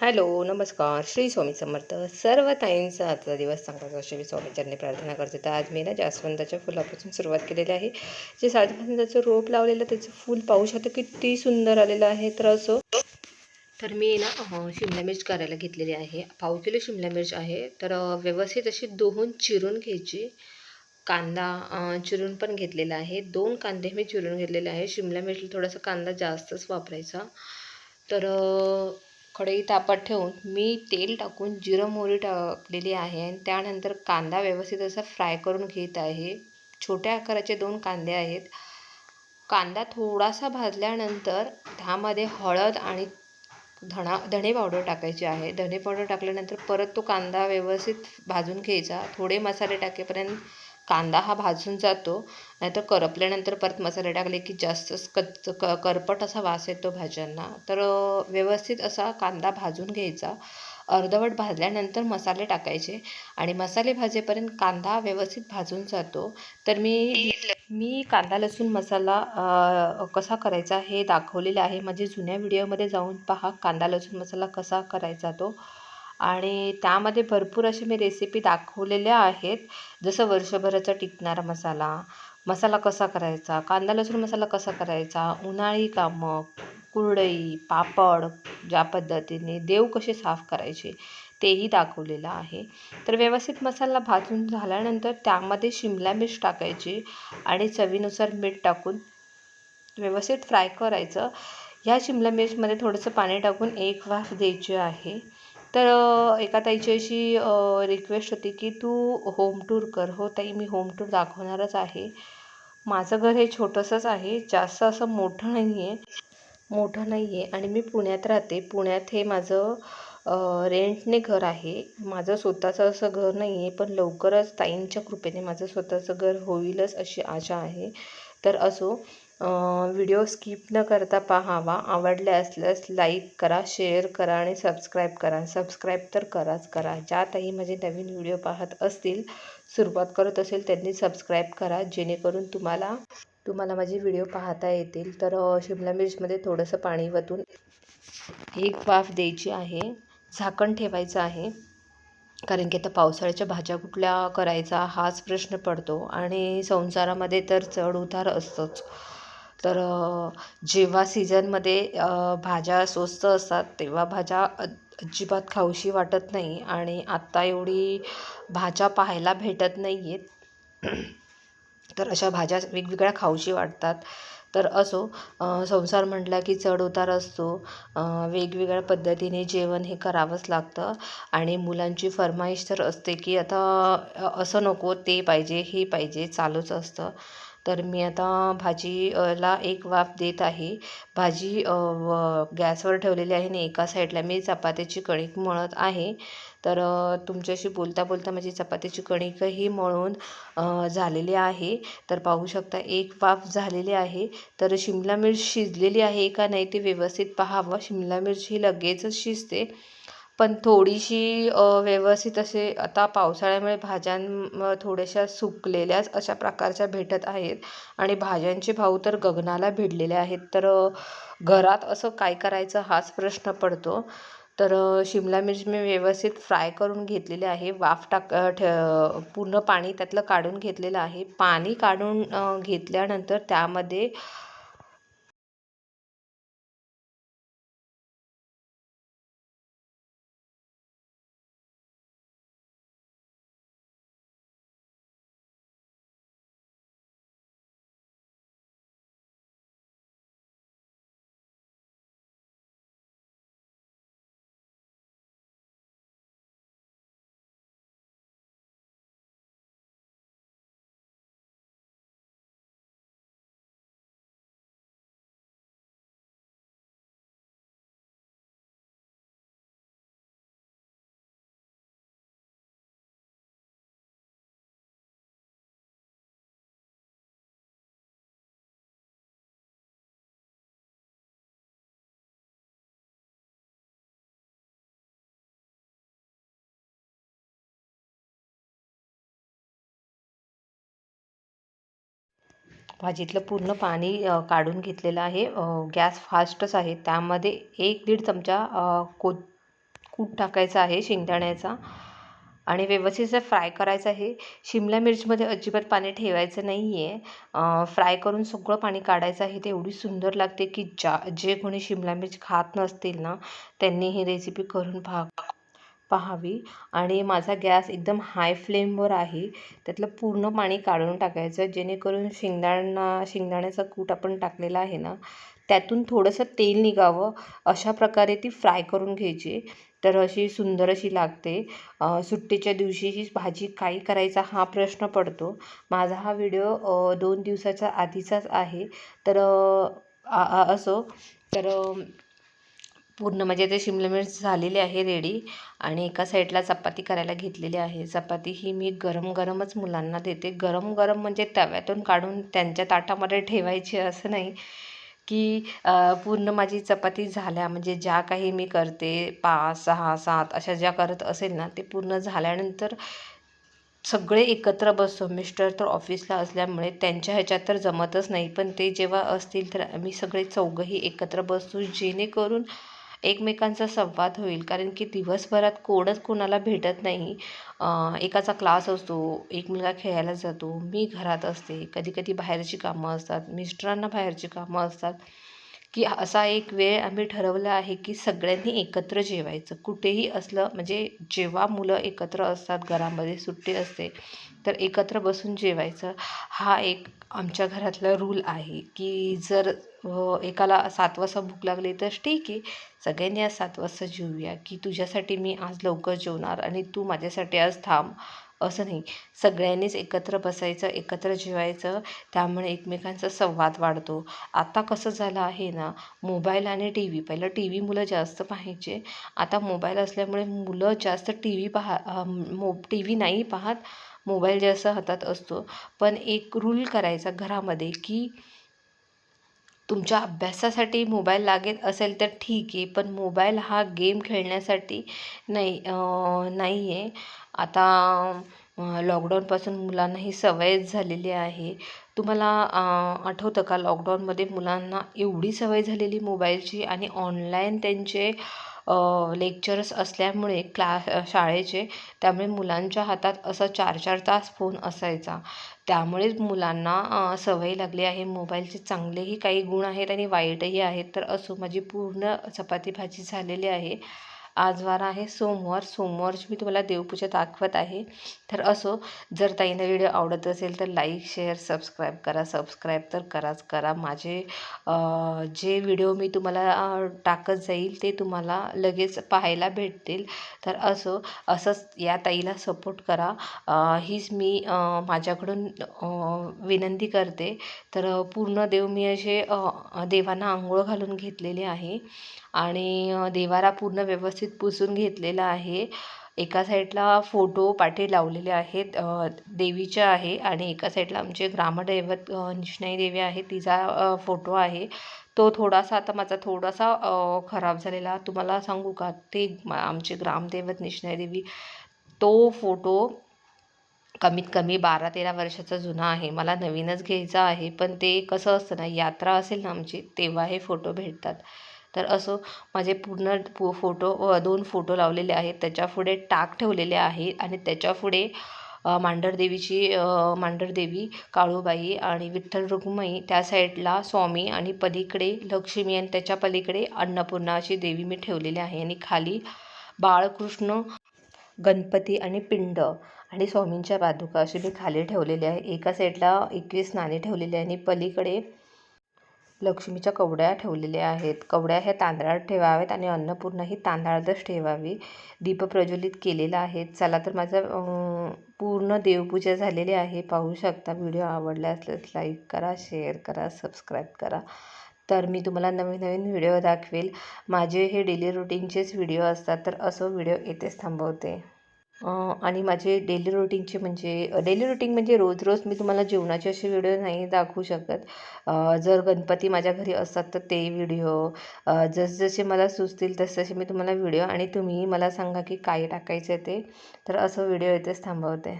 Hello नमस्कार. श्री स्वामी समर्थ. सर्व ताईंचा आजचा दिवस चांगला श्री मी स्वामीचरणी प्रार्थना करते. तर आज मी ना जास्वंदाच्या फुलापासून सुरुवात केलेली आहे. जे त्याचं रोप लावलेलं त्याचं फूल पाहू शकतं. किती सुंदर आलेलं आहे. तर असो. तर मी ना शिमला मिर्च करायला घेतलेली आहे. पाव किलो शिमला मिर्च आहे. तर व्यवस्थित अशी दोन चिरून घ्यायची. कांदा चिरून पण घेतलेला आहे. दोन कांदे मी चिरून घेतलेले आहे. शिमला मिर्च थोडासा कांदा जास्तच वापरायचा. तर कढई तापत ठेवून मी तेल टाकून जिरं मोहरी टाकलेली आहे आणि त्यानंतर कांदा व्यवस्थित असा फ्राय करून घेत आहे. छोट्या आकाराचे दोन कांदे आहेत. कांदा थोडासा भाजल्यानंतर त्यामध्ये हळद आणि धणा धणे पावडर टाकायची आहे. धणे पावडर टाकल्यानंतर परत तो कांदा व्यवस्थित भाजून घ्यायचा. थोडे मसाले टाकेपर्यंत कांदा हा भाजून जातो. नाहीतर करपल्यानंतर परत मसाले टाकले की जास्तच कच क करपट असा वास येतो भाज्यांना. तर व्यवस्थित असा कांदा भाजून घ्यायचा. अर्धवट भाजल्यानंतर मसाले टाकायचे आणि मसाले भाजेपर्यंत कांदा व्यवस्थित भाजून जातो. तर मी मी कांदा लसूण मसाला कसा करायचा हे दाखवलेलं आहे. म्हणजे जुन्या व्हिडिओमध्ये जाऊन पहा कांदा लसूण मसाला कसा करायचा तो. आणि त्यामध्ये भरपूर असे मी रेसिपी दाखवलेल्या आहेत. जसं वर्षभराचा टिकणारा मसाला मसाला कसा करायचा कांदा लसूण मसाला कसा करायचा उन्हाळी कामं कुरडई पापड ज्या पद्धतीने देव कसे साफ करायचे तेही दाखवलेलं आहे. तर व्यवस्थित मसाला भाजून झाल्यानंतर त्यामध्ये शिमला मिर्च टाकायची आणि चवीनुसार मीठ टाकून व्यवस्थित फ्राय करायचं. ह्या शिमला मिर्चमध्ये थोडंसं पाणी टाकून एक वाफ द्यायची आहे. तर एका ताईची अशी रिक्वेस्ट होती की तू होम टूर कर. हो ताई मी होम टूर दाखवणारच आहे. माझं घर हे छोटंसंच आहे. जास्त असं मोठं नाही आहे मोठं नाही आहे आणि मी पुण्यात राहते. पुण्यात हे माझं रेंटने घर आहे. माझं स्वतःचं असं घर नाही आहे पण लवकरच ताईंच्या कृपेने माझं स्वतःचं घर होईलच अशी आशा आहे. तर असो व्हिडिओ स्किप न करता पाहावा. आवडले असल्यास लाईक करा शेअर करा आणि सबस्क्राईब करा. सबस्क्राईब तर कराच करा. ज्या ताई माझे नवीन व्हिडिओ पाहत असतील सुरुवात करत असेल त्यांनी सबस्क्राईब करा. जेणेकरून तुम्हाला तुम्हाला माझे व्हिडिओ पाहता येतील. तर शिमला मिर्चमध्ये थोडंसं पाणी वतून एक वाफ द्यायची आहे. झाकण ठेवायचं आहे. कारण की आता पावसाळ्याच्या भाज्या कुठल्या करायचा हाच प्रश्न पडतो आणि संसारामध्ये तर चढउतार असतोच. तर जेव्हा सीझनमध्ये भाज्या स्वस्त असतात तेव्हा भाज्या अजिबात खाऊशी वाटत नाही आणि आत्ता एवढी भाज्या पाहायला भेटत नाही आहेत तर अशा भाज्या वेगवेगळ्या खाऊशी वाटतात. तर असो संसार म्हटला की चढउतार असतो. वेगवेगळ्या पद्धतीने जेवण हे करावंच लागतं. आणि मुलांची फर्माईश तर असते की आता असं नको ते पाहिजे हे पाहिजे चालूच असतं. तर मी आता भाजीला एक वाफ देत आहे. भाजी गॅसवर ठेवलेली आहे आणि एका साईडला मी चपात्याची कणिक मळत आहे. तर तुमच्याशी बोलता बोलता माझी चपात्याची कणिकही मळून झालेली आहे. तर पाहू शकता एक वाफ झालेली आहे. तर शिमला मिर्च शिजलेली आहे का नाही ते व्यवस्थित पाहावं. शिमला मिर्च ही लगेचच शिजते. पण थोडीशी व्यवस्थित असे आता पावसाळ्यामुळे भाज्यां थोड्याशा सुकलेल्याच अशा प्रकारच्या भेटत आहेत. आणि भाज्यांचे भाव तर गगनाला भिडलेले आहेत. तर घरात असं काय करायचं हाच प्रश्न पडतो. तर शिमला मिर्च मी व्यवस्थित फ्राय करून घेतलेले आहे. वाफ टाक ठ पूर्ण पाणी त्यातलं काढून घेतलेलं आहे. पाणी काढून घेतल्यानंतर त्यामध्ये भाजीतलं पूर्ण पाणी काढून घेतलेलं आहे. गॅस फास्टच आहे. त्यामध्ये एक दीड चमचा को कूट टाकायचा आहे शेंगदाण्याचा आणि व्यवस्थित फ्राय करायचं आहे. शिमला मिरचीमध्ये अजिबात पाणी ठेवायचं नाही आहे फ्राय करून सगळं पाणी काढायचं आहे. ते एवढी सुंदर लागते की ज्या जे कोणी शिमला मिरची खात नसतील ना त्यांनी ही रेसिपी करून पहा. पाहावी आणि माझा गॅस एकदम हाय फ्लेमवर आहे. त्यातलं पूर्ण पाणी काढून टाकायचं जेणेकरून शेंगदाणा शेंगदाण्याचा कूट आपण टाकलेला आहे ना त्यातून थोडंसं तेल निघावं अशा प्रकारे ती फ्राय करून घ्यायची. तर अशी सुंदर अशी लागते. सुट्टीच्या दिवशी ही भाजी काय करायचा हा प्रश्न पडतो. माझा हा व्हिडिओ दोन दिवसाच्या आधीचाच आहे. तर असो. तर पूर्ण म्हणजे ते शिमला मिर्च झालेली आहे रेडी आणि एका साईडला चपाती करायला घेतलेली आहे. चपाती ही मी गरम गरमच मुलांना देते. गरम गरम म्हणजे तव्यातून काढून त्यांच्या ताटामध्ये ठेवायची असं नाही की पूर्ण माझी चपाती झाल्या. म्हणजे ज्या काही मी करते पाच सहा सात अशा ज्या करत असेल ना ते पूर्ण झाल्यानंतर सगळे एकत्र बसतो. मिस्टर तर ऑफिसला असल्यामुळे त्यांच्या ह्याच्यात तर जमतच नाही. पण ते जेव्हा असतील तर आम्ही सगळे चौघंही एकत्र बसतो. जेणेकरून एकमेकांचा संवाद होईल. कारण की दिवसभरात कोणच कोणाला भेटत नाही. एकाचा क्लास असतो एक मुलगा खेळायला जातो मी घरात असते कधी कधी बाहेरची कामं असतात मिस्टरांना बाहेरची कामं असतात. की असा एक वेळ आम्ही ठरवला आहे की सगळ्यांनी एकत्र जेवायचं. कुठेही असलं म्हणजे जेव्हा मुलं एकत्र असतात घरामध्ये सुट्टी असते तर एकत्र बसून जेवायचं. हा एक आमच्या घरातला रूल आहे की जर एकाला सात वाजता भूक लागली तर ठीक आहे. सगळ्यांनी आज सात वाजता जेवूया की तुझ्यासाठी मी आज लवकर जेवणार आणि तू माझ्यासाठी आज थांब. असं नाही. सगळ्यांनीच एकत्र बसायचं एकत्र जेवायचं. त्यामुळे एकमेकांचा संवाद वाढतो. आता कसं झालं आहे ना मोबाईल आणि टी व्ही पहिलं टी व्ही मुलं जास्त पाहायचे. आता मोबाईल असल्यामुळे मुलं जास्त टी व्ही पहा मो टी व्ही नाही पाहत. मोबाईल जास्त हातात असतो. पण एक रूल करायचा घरामध्ये की तुमच्या अभ्यासासाठी मोबाईल लागत असेल तर ठीक आहे पण मोबाईल हा गेम खेळण्यासाठी नाही नाही आहे आता लॉकडाऊनपासून मुलांना ही सवयच झालेली आहे. तुम्हाला आठवतं का लॉकडाऊनमध्ये मुलांना एवढी सवय झालेली मोबाईलची आणि ऑनलाईन त्यांचे लेक्चर्स असल्यामुळे क्लास शाळेचे त्यामुळे मुलांच्या हातात असा चार चार तास फोन असायचा. त्यामुळेच मुलांना सवय लागली आहे. मोबाईलचे चांगलेही काही गुण आहेत आणि वाईटही आहेत. तर असो माझी पूर्ण चपाती भाजी झालेली आहे. आज वार आहे सोमवार सोमवारची मी तुम्हाला देवपूजा दाखवत आहे. तर असो जर ताईंना व्हिडिओ आवडत असेल तर लाईक शेअर सबस्क्राईब करा. सबस्क्राईब तर कराच करा. माझे जे व्हिडिओ मी तुम्हाला टाकत जाईल ते तुम्हाला लगेच पाहायला भेटतील. तर असो असंच या ताईला सपोर्ट करा. हीच मी माझ्याकडून विनंती करते. तर पूर्ण देव मी असे देवांना आंघोळ घालून घेतलेले आहे. आणि देवारा पूर्ण व्यवस्थित पुसून घेतलेला आहे. एका साईडला फोटो पाठी लावलेले आहेत देवीच्या आहे आणि एका साईडला आमचे ग्रामदैवत निष्णाई देवी आहे तिचा फोटो आहे. तो थोडासा आता माझा थोडासा खराब झालेला. तुम्हाला सांगू का? ते आमचे ग्रामदैवत निष्णाई देवी तो फोटो कमीत कमी बारा तेरा वर्षाचा जुना आहे. मला नवीनच घ्यायचा आहे पण ते कसं असतं ना यात्रा असेल ना आमची तेव्हा हे फोटो भेटतात. तर असो माझे पूर्ण पो फोटो दोन फोटो लावलेले आहेत. त्याच्यापुढे टाक ठेवलेले आहे आणि त्याच्यापुढे मांढरदेवीची मांढरदेवी काळूबाई आणि विठ्ठल रुक्मई त्या साईडला स्वामी आणि पलीकडे लक्ष्मी आणि त्याच्या पलीकडे अन्नपूर्णा अशी देवी मी ठेवलेली आहे. आणि खाली बाळकृष्ण गणपती आणि पिंड आणि स्वामींच्या पादुका अशी मी खाली ठेवलेली आहे. एका साईडला एकवीस नाणी ठेवलेली आहे आणि पलीकडे लक्ष्मीच्या कवड्या ठेवलेल्या आहेत. कवड्या ह्या तांदळात ठेवाव्यात आणि अन्नपूर्णा ही तांदळातच ठेवावी दीप प्रज्वलित केलेला आहे. चला तर माझं पूर्ण देवपूजा झालेली आहे. पाहू शकता व्हिडिओ आवडला असल्यास लाईक करा शेअर करा सबस्क्राईब करा. तर मी तुम्हाला नवीन नवीन व्हिडिओ दाखवेल. माझे हे डेली रुटीनचेच व्हिडिओ असतात तर असं व्हिडिओ येथेच थांबवते. आणि माझे डेली रुटीनचे म्हणजे डेली रुटीन म्हणजे रोज रोज मी तुम्हाला जेवणाचे असे व्हिडिओ नाही दाखवू शकत. जर गणपती माझ्या घरी असतात तर ते व्हिडिओ जसजसे मला सुचतील तसतसे मी तुम्हाला व्हिडिओ आणि तुम्ही मला सांगा की काय टाकायचं आहे ते. तर असं व्हिडिओ इथेच थांबवते.